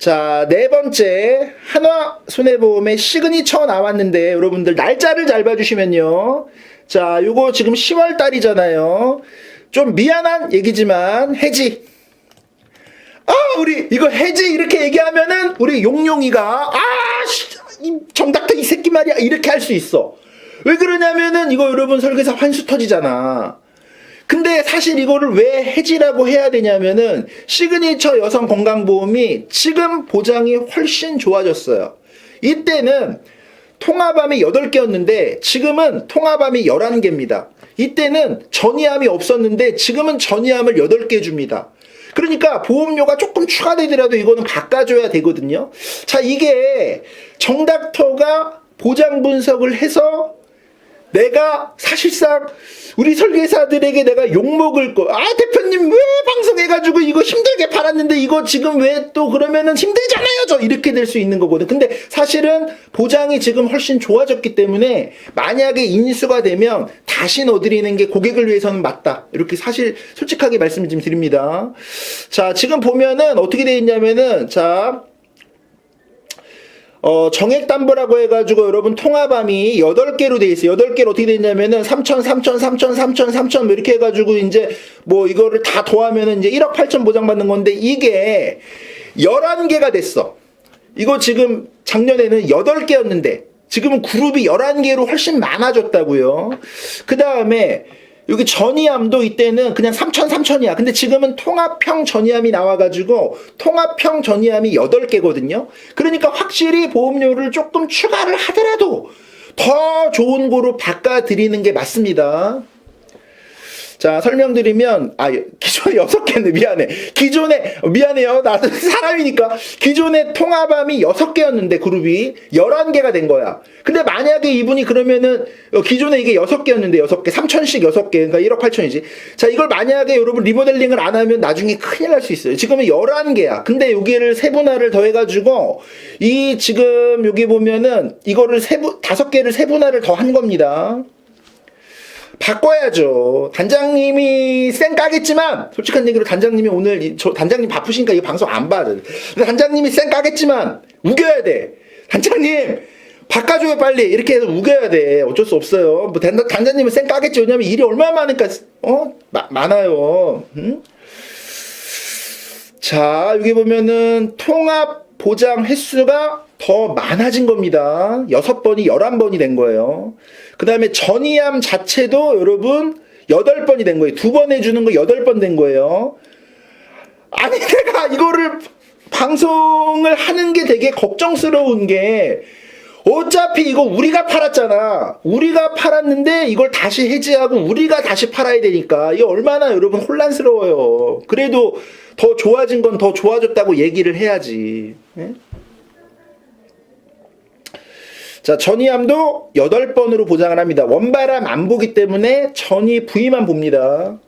자, 네 번째 한화 손해보험의 시그니처 나왔는데 여러분들 날짜를 잘 봐주시면요. 자, 요거 지금 10월 달이잖아요. 좀 미안한 얘기지만 해지. 아, 우리 이거 해지 이렇게 얘기하면은 우리 용용이가 아, 씨, 이 정닥터 이 새끼 말이야 이렇게 할 수 있어. 왜 그러냐면은 이거 여러분 설계사 환수 터지잖아. 근데 사실 이거를 왜 해지라고 해야 되냐면은 시그니처 여성 건강보험이 지금 보장이 훨씬 좋아졌어요. 이때는 통화밤이 8개였는데 지금은 통화밤이 11개입니다. 이때는 전이암이 없었는데 지금은 전이암을 8개 줍니다. 그러니까 보험료가 조금 추가되더라도 이거는 바꿔줘야 되거든요. 자, 이게 정닥터가 보장 분석을 해서 내가 사실상 우리 설계사들에게 내가 욕먹을 거. 아, 대표님 왜 방송해가지고 이거 힘들게 팔았는데 이거 지금 왜 또 그러면은 힘들잖아요. 저 이렇게 될 수 있는 거거든. 근데 사실은 보장이 지금 훨씬 좋아졌기 때문에 만약에 인수가 되면 다시 넣어드리는 게 고객을 위해서는 맞다. 이렇게 사실 솔직하게 말씀 좀 드립니다. 자, 지금 보면은 어떻게 돼 있냐면은 자, 어, 정액담보라고 해가지고 여러분 통화밤이 8개로 돼 있어요. 8개로 어떻게 돼 있냐면은 3천, 3천, 3천, 3천, 3천 뭐 이렇게 해가지고 이제 뭐 이거를 다 더하면은 이제 1억 8천 보장받는 건데 이게 11개가 됐어. 이거 지금 작년에는 8개였는데 지금은 그룹이 11개로 훨씬 많아졌다고요. 그 다음에 여기 전이암도 이때는 그냥 3천 3천이야. 근데 지금은 통합형 전이암이 나와가지고 통합형 전이암이 8개거든요. 그러니까 확실히 보험료를 조금 추가를 하더라도 더 좋은 거로 바꿔드리는 게 맞습니다. 자, 설명드리면, 아, 기존에 여섯 개네, 미안해. 기존에, 미안해요. 나도 사람이니까. 기존에 통화밤이 여섯 개였는데, 그룹이. 열한 개가 된 거야. 근데 만약에 이분이 그러면은, 어, 기존에 이게 여섯 개였는데, 여섯 개, 3천씩 여섯 개, 그러니까 1억 8천이지. 자, 이걸 만약에 여러분 리모델링을 안 하면 나중에 큰일 날 수 있어요. 지금은 열한 개야. 근데 여기를 세분화를 더해가지고, 이 지금 여기 보면은, 이거를 세분, 다섯 개를 세분화를 더 한 겁니다. 바꿔야죠. 단장님이 쌩 까겠지만 솔직한 얘기로 단장님이 오늘 이- 저 단장님 바쁘시니까 이 방송 안 봐. 근데 단장님이 쌩 까겠지만 우겨야 돼. 단장님 바꿔줘요 빨리 이렇게 해서 우겨야 돼. 어쩔 수 없어요. 뭐 단, 단장님은 쌩 까겠지. 왜냐면 일이 얼마나 많으니까 어 마- 많아요. 응? 자, 여기 보면은 통합 보장 횟수가 더 많아진 겁니다. 여섯 번이 열한 번이 된 거예요. 그 다음에 전이암 자체도 여러분 여덟 번이 된 거예요. 두 번 해주는 거 여덟 번 된 거예요. 아니, 내가 이거를 방송을 하는 게 되게 걱정스러운 게 어차피 이거 우리가 팔았잖아. 우리가 팔았는데 이걸 다시 해지하고 우리가 다시 팔아야 되니까 이게 얼마나 여러분 혼란스러워요. 그래도 더 좋아진 건 더 좋아졌다고 얘기를 해야지. 예? 자, 전이암도 8번으로 보장을 합니다. 원바람 안 보기 때문에 전이 부위만 봅니다.